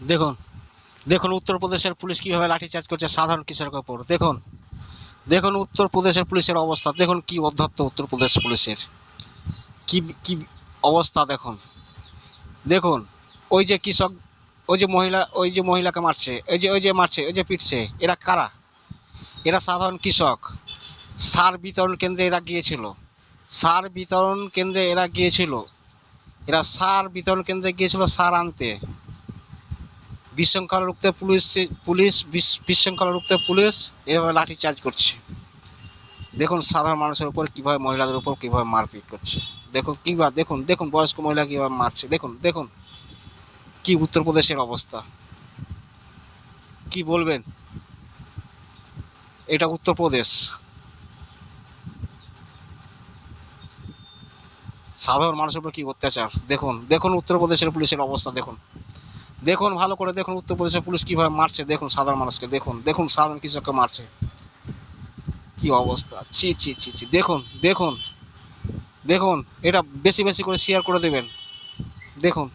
দেখুন দেখুন উত্তরপ্রদেশের পুলিশ কীভাবে লাঠিচার্জ করছে সাধারণ কৃষকের ওপর। দেখুন দেখুন উত্তরপ্রদেশের পুলিশের অবস্থা, দেখুন কি অধ্যত্ত উত্তরপ্রদেশ পুলিশের। কি কি অবস্থা দেখুন। দেখুন, ওই যে কৃষক, ওই যে মহিলা, ওই যে মহিলাকে মারছে, ওই যে ওই যে মারছে, ওই যে পিটছে, এরা কারা? এরা সাধারণ কৃষক। সার বিতরণ কেন্দ্রে এরা গিয়েছিল। সার বিতরণ কেন্দ্রে এরা গিয়েছিল। এরা সার বিতরণ কেন্দ্রে গিয়েছিল সার আনতে। বিশৃঙ্খলা রুখতে পুলিশ পুলিশ বিশ- বিশৃঙ্খলা রুখতে পুলিশ এভাবে লাঠি চার্জ করছে। দেখুন সাধারণ মানুষের উপর কীভাবে মহিলাদের উপর কীভাবে মারপিট করছে। দেখুন কীভাবে, দেখুন দেখুন বয়স্ক মহিলা কীভাবে মারছে। দেখুন দেখুন কি উত্তরপ্রদেশের অবস্থা। কি বলবেন? এটা উত্তরপ্রদেশ। সাধারণ মানুষের উপর কি অত্যাচার? দেখুন দেখুন উত্তরপ্রদেশের পুলিশের অবস্থা, দেখুন। দেখুন, ভালো করে দেখুন উত্তরপ্রদেশের পুলিশ কীভাবে মারছে। দেখুন সাধারণ মানুষকে, দেখুন দেখুন সাধারণ কৃষককে মারছে। কি অবস্থা? ছি ছি ছি ছি, দেখুন দেখুন দেখুন, এটা বেশি বেশি করে শেয়ার করে দেবেন। দেখুন